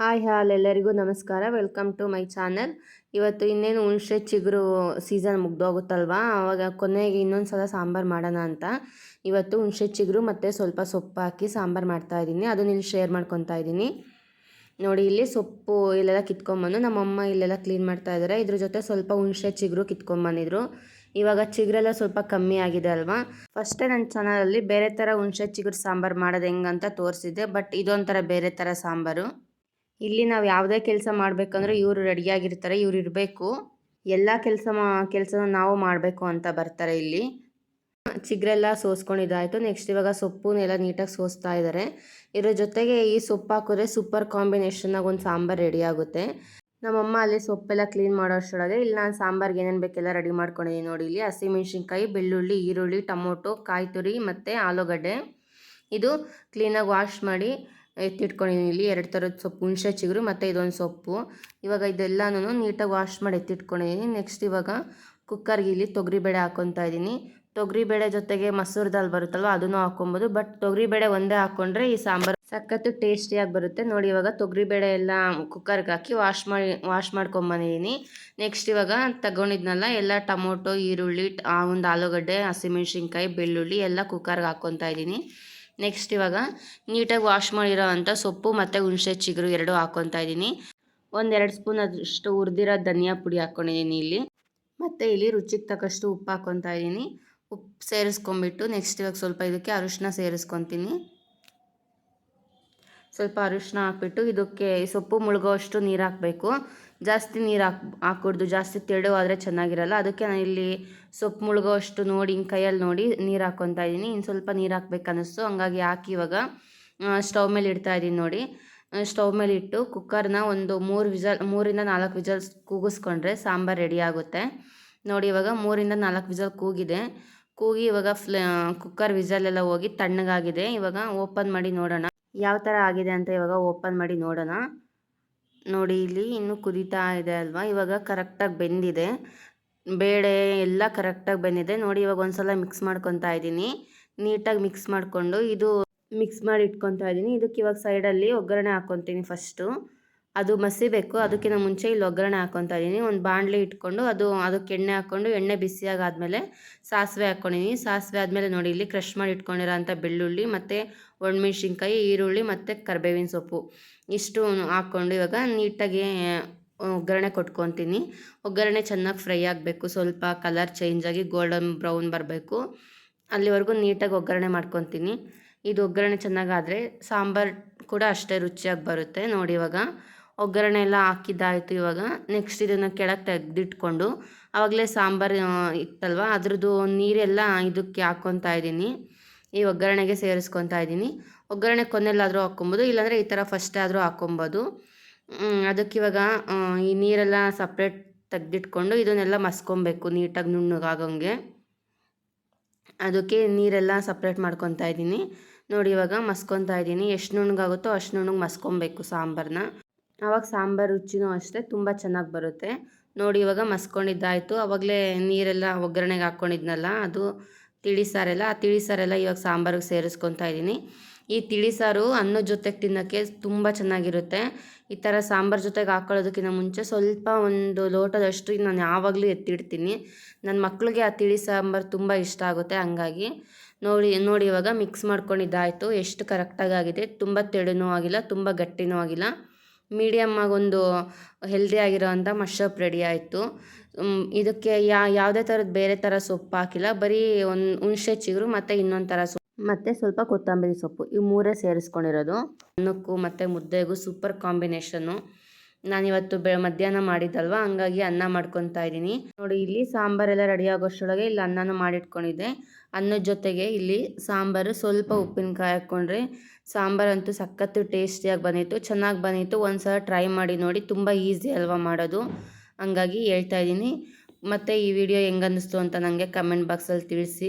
Hi ಹಾಲ್ ಎಲ್ಲರಿಗೂ ನಮಸ್ಕಾರ. Welcome to my channel ಇವತ್ತು ಇನ್ನೇನು ಹುಣಸೆ ಚಿಗುರು ಸೀಸನ್ ಮುಗ್ದೋಗುತ್ತಲ್ವಾ? ಆವಾಗ ಕೊನೆಗೆ ಇನ್ನೊಂದು ಸಲ ಸಾಂಬಾರು ಮಾಡೋಣ ಅಂತ. ಇವತ್ತು ಹುಣಸೆ ಚಿಗುರು ಮತ್ತು ಸ್ವಲ್ಪ ಸೊಪ್ಪು ಹಾಕಿ ಸಾಂಬಾರು ಮಾಡ್ತಾಯಿದ್ದೀನಿ ಅದನ್ನ ಇಲ್ಲಿ ಶೇರ್ ಮಾಡ್ಕೊತಾ ಇದ್ದೀನಿ. ನೋಡಿ, ಇಲ್ಲಿ ಸೊಪ್ಪು ಇಲ್ಲೆಲ್ಲ ಕಿತ್ಕೊಂಬಂದು ನಮ್ಮಮ್ಮ ಇಲ್ಲೆಲ್ಲ ಕ್ಲೀನ್ ಮಾಡ್ತಾ ಇದ್ದಾರೆ ಇದ್ರ ಜೊತೆ ಸ್ವಲ್ಪ ಹುಣಸೆ ಚಿಗುರು ಕಿತ್ಕೊಂಬಂದಿದ್ರು. ಇವಾಗ ಚಿಗುರೆಲ್ಲ ಸ್ವಲ್ಪ ಕಮ್ಮಿ ಆಗಿದೆ ಅಲ್ವಾ? ಫಸ್ಟೇ ನನ್ನ ಚಾನಲಲ್ಲಿ ಬೇರೆ ಥರ ಹುಣಸೆ ಚಿಗುರು ಸಾಂಬಾರು ಮಾಡೋದು ಹೆಂಗಂತ ತೋರಿಸಿದ್ದೆ. ಬಟ್ ಇದೊಂಥರ ಬೇರೆ ಥರ ಸಾಂಬಾರು. ಇಲ್ಲಿ ನಾವು ಯಾವುದೇ ಕೆಲಸ ಮಾಡಬೇಕಂದ್ರೆ ಇವರು ರೆಡಿಯಾಗಿರ್ತಾರೆ ಇವ್ರು ಇರಬೇಕು. ಎಲ್ಲ ಕೆಲಸ ಮಾ ಕೆಲಸನ ನಾವು ಮಾಡಬೇಕು ಅಂತ ಬರ್ತಾರೆ ಇಲ್ಲಿ. ಚಿಗ್ರೆಲ್ಲ ಸೋಸ್ಕೊಂಡಿದ್ದಾಯಿತು ನೆಕ್ಸ್ಟ್ ಇವಾಗ ಸೊಪ್ಪುನೆಲ್ಲ ನೀಟಾಗಿ ಸೋಸ್ತಾ ಇದ್ದಾರೆ ಇದ್ರ ಜೊತೆಗೆ ಈ ಸೊಪ್ಪು ಹಾಕಿದ್ರೆ ಸೂಪರ್ ಕಾಂಬಿನೇಷನ್ನಾಗಿ ಒಂದು ಸಾಂಬಾರು ರೆಡಿ ಆಗುತ್ತೆ. ನಮ್ಮಮ್ಮ ಅಲ್ಲಿ ಸೊಪ್ಪೆಲ್ಲ ಕ್ಲೀನ್ ಮಾಡೋ ಇಲ್ಲಿ ನಾನು ಸಾಂಬಾರ್ಗೆ ಏನೇನು ಬೇಕೆಲ್ಲ ರೆಡಿ ಮಾಡ್ಕೊಂಡಿದ್ದೀನಿ ನೋಡಿ ಇಲ್ಲಿ. ಹಸಿಮೆಣ್ಸಿನ್ಕಾಯಿ ಬೆಳ್ಳುಳ್ಳಿ ಈರುಳ್ಳಿ ಟೊಮೊಟೊ ಕಾಯಿ ತುರಿ ಮತ್ತು ಆಲೂಗಡ್ಡೆ. ಇದು ಕ್ಲೀನಾಗಿ ವಾಶ್ ಮಾಡಿ ಎತ್ತಿಟ್ಕೊಂಡಿದ್ದೀನಿ ಇಲ್ಲಿ. ಎರಡು ಥರದ ಸೊಪ್ಪು, ಹುಣಸೆ, ಚಿಗುರು ಮತ್ತು ಇದೊಂದು ಸೊಪ್ಪು. ಇವಾಗ ಇದೆಲ್ಲನೂ ನೀಟಾಗಿ ವಾಶ್ ಮಾಡಿ ಎತ್ತಿಟ್ಕೊಂಡಿದ್ದೀನಿ ನೆಕ್ಸ್ಟ್ ಇವಾಗ ಕುಕ್ಕರ್ಗೆ ಇಲ್ಲಿ ತೊಗರಿ ಬೇಳೆ ಹಾಕ್ಕೊತಾ ಇದ್ದೀನಿ ತೊಗರಿಬೇಳೆ ಜೊತೆಗೆ ಮಸೂರು ದಾಲ್ ಬರುತ್ತಲ್ವ, ಅದನ್ನು ಹಾಕೊಬೋದು ಬಟ್ ತೊಗರಿಬೇಳೆ ಒಂದೇ ಹಾಕ್ಕೊಂಡ್ರೆ ಈ ಸಾಂಬಾರು ಸಖತ್ತು ಟೇಸ್ಟಿಯಾಗಿ ಬರುತ್ತೆ. ನೋಡಿ ಇವಾಗ ತೊಗರಿ ಬೇಳೆ ಎಲ್ಲ ಕುಕ್ಕರ್ಗೆ ಹಾಕಿ ವಾಶ್ ಮಾಡಿ ವಾಶ್ ಮಾಡ್ಕೊಂಬಂದಿದ್ದೀನಿ ನೆಕ್ಸ್ಟ್ ಇವಾಗ ತಗೊಂಡಿದ್ನಲ್ಲ, ಎಲ್ಲ ಟೊಮೊಟೊ, ಈರುಳ್ಳಿ ಒಂದು ಆಲೂಗಡ್ಡೆ, ಹಸಿಮೆಣ್ಸಿನ್ಕಾಯಿ, ಬೆಳ್ಳುಳ್ಳಿ ಎಲ್ಲ ಕುಕ್ಕರ್ಗೆ ಹಾಕ್ಕೊತಾ ಇದ್ದೀನಿ ನೆಕ್ಸ್ಟ್ ಇವಾಗ ನೀಟಾಗಿ ವಾಶ್ ಮಾಡಿರೋ ಅಂಥ ಸೊಪ್ಪು ಮತ್ತು ಹುಣಸೆ ಚಿಗುರು ಎರಡು ಹಾಕ್ಕೊತಾ ಇದ್ದೀನಿ. ಒಂದೆರಡು ಸ್ಪೂನ್ ಅದಷ್ಟು ಹುರಿದಿರೋ ಧನಿಯಾ ಪುಡಿ ಹಾಕ್ಕೊಂಡಿದ್ದೀನಿ ಇಲ್ಲಿ. ಮತ್ತು ಇಲ್ಲಿ ರುಚಿಗೆ ತಕ್ಕಷ್ಟು ಉಪ್ಪು ಹಾಕ್ಕೊತಾ ಇದ್ದೀನಿ. ಉಪ್ಪು ಸೇರಿಸ್ಕೊಂಬಿಟ್ಟು ನೆಕ್ಸ್ಟ್ ಇವಾಗ ಸ್ವಲ್ಪ ಇದಕ್ಕೆ ಅರಿಶಿನ ಸೇರಿಸ್ಕೊತೀನಿ. ಸ್ವಲ್ಪ ಅರಿಶಿನ ಹಾಕ್ಬಿಟ್ಟು ಇದಕ್ಕೆ ಸೊಪ್ಪು ಮುಳುಗೋವಷ್ಟು ನೀರು ಹಾಕಬೇಕು. ಜಾಸ್ತಿ ನೀರು ಹಾಕ್ ಹಾಕ್ಕೊಡ್ದು ಜಾಸ್ತಿ ತೆಳು ಆದರೆ ಚೆನ್ನಾಗಿರಲ್ಲ. ಅದಕ್ಕೆ ನಾನು ಇಲ್ಲಿ ಸೊಪ್ಪು ಮುಳುಗೋವಷ್ಟು ನೋಡಿ ಹಿಂಗೆ ಕೈಯಲ್ಲಿ ನೋಡಿ ನೀರು ಹಾಕ್ಕೊತಾ ಇದ್ದೀನಿ ಇನ್ನು ಸ್ವಲ್ಪ ನೀರು ಹಾಕ್ಬೇಕನ್ನಿಸ್ತು. ಹಂಗಾಗಿ ಹಾಕಿ ಇವಾಗ ಸ್ಟವ್ ಮೇಲೆ ಇಡ್ತಾ ಇದ್ದೀನಿ ನೋಡಿ. ಸ್ಟವ್ ಮೇಲೆ ಇಟ್ಟು ಕುಕ್ಕರ್ನ ಒಂದು ಮೂರು ವಿಜಲ್, ಮೂರಿಂದ ನಾಲ್ಕು ವಿಜಲ್ ಕೂಗಿಸ್ಕೊಂಡ್ರೆ ಸಾಂಬಾರು ರೆಡಿ ಆಗುತ್ತೆ. ನೋಡಿ, ಇವಾಗ ಮೂರಿಂದ ನಾಲ್ಕು ವಿಜಲ್ ಕೂಗಿದೆ. ಕೂಗಿ ಇವಾಗ ಫ್ಲೇ ಕುಕ್ಕರ್ ವಿಜಲೆಲ್ಲ ಹೋಗಿ ತಣ್ಣಗಾಗಿದೆ. ಇವಾಗ ಓಪನ್ ಮಾಡಿ ನೋಡೋಣ. ಯಾವ ಥರ ಆಗಿದೆ ಅಂತ ಇವಾಗ ಓಪನ್ ಮಾಡಿ ನೋಡೋಣ. ನೋಡಿ, ಇಲ್ಲಿ ಇನ್ನೂ ಕುದೀತಾ ಇದೆ ಅಲ್ವಾ? ಇವಾಗ ಕರೆಕ್ಟಾಗಿ ಬೆಂದಿದೆ. ಬೇಳೆ ಎಲ್ಲ ಕರೆಕ್ಟಾಗಿ ಬೆಂದಿದೆ. ನೋಡಿ, ಇವಾಗ ಒಂದ್ಸಲ ಮಿಕ್ಸ್ ಮಾಡ್ಕೊತಾ ಇದ್ದೀನಿ. ನೀಟಾಗಿ ಮಿಕ್ಸ್ ಮಾಡಿಕೊಂಡು ಇದು ಮಿಕ್ಸ್ ಮಾಡಿ ಇಟ್ಕೊತಾ ಇದ್ದೀನಿ. ಇದಕ್ಕೆ ಇವಾಗ ಸೈಡಲ್ಲಿ ಒಗ್ಗರಣೆ ಹಾಕ್ಕೊತೀನಿ ಫಸ್ಟು ಅದು ಮಸಿಬೇಕು, ಅದಕ್ಕಿಂತ ಮುಂಚೆ ಇಲ್ಲಿ ಒಗ್ಗರಣೆ ಹಾಕ್ಕೊತಾ ಇದ್ದೀನಿ. ಒಂದು ಬಾಣಲೆ ಇಟ್ಕೊಂಡು ಅದು, ಅದಕ್ಕೆ ಎಣ್ಣೆ ಹಾಕ್ಕೊಂಡು ಎಣ್ಣೆ ಬಿಸಿಯಾಗಾದಮೇಲೆ ಸಾಸಿವೆ ಹಾಕ್ಕೊಂಡಿದ್ದೀನಿ. ಸಾಸಿವೆ ಆದಮೇಲೆ ನೋಡಿ, ಇಲ್ಲಿ ಕ್ರಷ್ ಮಾಡಿ ಇಟ್ಕೊಂಡಿರೋ ಅಂಥ ಬೆಳ್ಳುಳ್ಳಿ ಮತ್ತು ಒಣಮೆಣ್ಸಿನ್ಕಾಯಿ, ಈರುಳ್ಳಿ ಮತ್ತು ಕರ್ಬೇವಿನ ಸೊಪ್ಪು ಇಷ್ಟು ಹಾಕ್ಕೊಂಡು ಇವಾಗ ನೀಟಾಗಿ ಒಗ್ಗರಣೆ ಕೊಟ್ಕೊತೀನಿ ಒಗ್ಗರಣೆ ಚೆನ್ನಾಗಿ ಫ್ರೈ ಆಗಬೇಕು. ಸ್ವಲ್ಪ ಕಲರ್ ಚೇಂಜ್ ಆಗಿ ಗೋಲ್ಡನ್ ಬ್ರೌನ್ ಬರಬೇಕು. ಅಲ್ಲಿವರೆಗೂ ನೀಟಾಗಿ ಒಗ್ಗರಣೆ ಮಾಡ್ಕೊತೀನಿ ಇದು ಒಗ್ಗರಣೆ ಚೆನ್ನಾಗಾದರೆ ಸಾಂಬಾರು ಕೂಡ ಅಷ್ಟೇ ರುಚಿಯಾಗಿ ಬರುತ್ತೆ. ನೋಡಿ ಇವಾಗ ಒಗ್ಗರಣೆ ಎಲ್ಲ ಹಾಕಿದ್ದಾಯಿತು ಇವಾಗ. ನೆಕ್ಸ್ಟ್ ಇದನ್ನು ಕೆಳಗೆ ತೆಗೆದಿಟ್ಕೊಂಡು ಆವಾಗಲೇ ಸಾಂಬಾರು ಇತ್ತಲ್ವ? ಅದ್ರದ್ದು ನೀರೆಲ್ಲ ಇದಕ್ಕೆ ಹಾಕ್ಕೊತಾ ಇದ್ದೀನಿ. ಈ ಒಗ್ಗರಣೆಗೆ ಸೇರಿಸ್ಕೊತಾ ಇದ್ದೀನಿ. ಒಗ್ಗರಣೆ ಕೊನೆಲ್ಲಾದರೂ ಹಾಕ್ಕೊಬೋದು, ಇಲ್ಲಾಂದರೆ ಈ ಥರ ಫಸ್ಟ್ ಆದರೂ ಹಾಕ್ಕೊಬೋದು. ಅದಕ್ಕೆ ಇವಾಗ ಈ ನೀರೆಲ್ಲ ಸಪ್ರೇಟ್ ತೆಗೆದಿಟ್ಕೊಂಡು ಇದನ್ನೆಲ್ಲ ಮಸ್ಕೊಬೇಕು ನೀಟಾಗಿ ನುಣ್ಣಗಾಗಂಗೆ. ಅದಕ್ಕೆ ನೀರೆಲ್ಲ ಸಪ್ರೇಟ್ ಮಾಡ್ಕೊತಾ ಇದ್ದೀನಿ. ನೋಡಿ ಇವಾಗ ಮಸ್ಕೊತಾ ಇದ್ದೀನಿ. ಎಷ್ಟು ನುಣ್ಣಗಾಗುತ್ತೋ ಅಷ್ಟು ನುಣ್ಣಗೆ ಮಸ್ಕೊಬೇಕು ಸಾಂಬಾರನ್ನ ಆವಾಗ ಸಾಂಬಾರು ರುಚಿನೂ ಅಷ್ಟೇ ತುಂಬ ಚೆನ್ನಾಗಿ ಬರುತ್ತೆ. ನೋಡಿ ಇವಾಗ ಮಸ್ಕೊಂಡಿದ್ದಾಯಿತು. ಆವಾಗಲೇ ನೀರೆಲ್ಲ ಒಗ್ಗರಣೆಗೆ ಹಾಕ್ಕೊಂಡಿದ್ನಲ್ಲ, ಅದು ತಿಳಿ ಸಾರೆಲ್ಲ ಆ ತಿಳಿ ಸಾರೆಲ್ಲ ಇವಾಗ ಸಾಂಬಾರಿಗೆ ಸೇರಿಸ್ಕೊತಾ ಇದ್ದೀನಿ. ಈ ತಿಳಿ ಸಾರು ಅನ್ನದ ಜೊತೆಗೆ ತಿನ್ನೋಕ್ಕೆ ತುಂಬ ಚೆನ್ನಾಗಿರುತ್ತೆ. ಈ ಥರ ಸಾಂಬಾರು ಜೊತೆಗೆ ಹಾಕ್ಕೊಳ್ಳೋದಕ್ಕಿಂತ ಮುಂಚೆ ಸ್ವಲ್ಪ ಒಂದು ಲೋಟದಷ್ಟು ನಾನು ಯಾವಾಗಲೂ ಎತ್ತಿಡ್ತೀನಿ. ನನ್ನ ಮಕ್ಕಳಿಗೆ ಆ ತಿಳಿ ಸಾಂಬಾರು ತುಂಬ ಇಷ್ಟ ಆಗುತ್ತೆ ಹಂಗಾಗಿ. ನೋಡಿ ನೋಡಿ ಇವಾಗ ಮಿಕ್ಸ್ ಮಾಡ್ಕೊಂಡಿದ್ದಾಯಿತು. ಎಷ್ಟು ಕರೆಕ್ಟಾಗಿ ಆಗಿದೆ. ತುಂಬ ತೆಳುನೂ ಆಗಿಲ್ಲ, ತುಂಬ ಗಟ್ಟಿನೂ ಆಗಿಲ್ಲ. ಮೀಡಿಯಮ್ ಒಂದು ಹೆಲ್ದಿ ಆಗಿರೋವಂಥ ಮಶಪ್ ರೆಡಿ ಆಯಿತು. ಇದಕ್ಕೆ ಯಾ, ಯಾವುದೇ ಥರದ ಬೇರೆ ಥರ ಸೊಪ್ಪು ಹಾಕಿಲ್ಲ. ಬರೀ ಒಂದು ಹುಣಸೆ ಚಿಗುರು ಮತ್ತು ಇನ್ನೊಂದು ಥರ ಸೊಪ್ಪು. ಮತ್ತು ಸ್ವಲ್ಪ ಕೊತ್ತಂಬರಿ ಸೊಪ್ಪು. ಇವು ಮೂರೇ ಸೇರಿಸ್ಕೊಂಡಿರೋದು. ಅನ್ನಕ್ಕೂ ಮತ್ತು ಮುದ್ದೆಗೂ ಸೂಪರ್ ಕಾಂಬಿನೇಷನ್ನು ನಾನಿವತ್ತು ಬೆ, ಮಧ್ಯಾಹ್ನ ಮಾಡಿದ್ದಲ್ವ? ಹಂಗಾಗಿ ಅನ್ನ ಮಾಡ್ಕೊತಾ ಇದ್ದೀನಿ. ನೋಡಿ, ಇಲ್ಲಿ ಸಾಂಬಾರೆಲ್ಲ ರೆಡಿ ಆಗೋಷ್ಟರೊಳಗೆ ಇಲ್ಲಿ ಅನ್ನನೂ ಮಾಡಿಟ್ಕೊಂಡಿದ್ದೆ. ಅನ್ನದ ಜೊತೆಗೆ ಇಲ್ಲಿ ಸಾಂಬಾರು ಸ್ವಲ್ಪ ಉಪ್ಪಿನಕಾಯಿ ಹಾಕ್ಕೊಂಡ್ರೆ ಸಾಂಬಾರಂತೂ ಸಖತ್ತು ಟೇಸ್ಟಿಯಾಗಿ ಬಂದಿತ್ತು, ಚೆನ್ನಾಗಿ ಬಂದಿತ್ತು. ಒಂದು ಸಲ ಟ್ರೈ ಮಾಡಿ ನೋಡಿ, ತುಂಬ ಈಸಿ ಅಲ್ವಾ ಮಾಡೋದು. ಹಂಗಾಗಿ ಹೇಳ್ತಾ ಇದ್ದೀನಿ. ಮತ್ತು ಈ ವಿಡಿಯೋ ಹೆಂಗೆ ಅನ್ನಿಸ್ತು ಅಂತ ನನಗೆ ಕಮೆಂಟ್ ಬಾಕ್ಸಲ್ಲಿ ತಿಳಿಸಿ.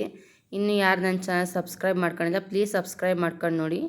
ಇನ್ನು ಯಾರು ನನ್ನ ಚಾನಲ್ ಸಬ್ಸ್ಕ್ರೈಬ್ ಮಾಡ್ಕೊಂಡಿಲ್ಲ, ಪ್ಲೀಸ್ ಸಬ್ಸ್ಕ್ರೈಬ್ ಮಾಡ್ಕೊಂಡು ನೋಡಿ.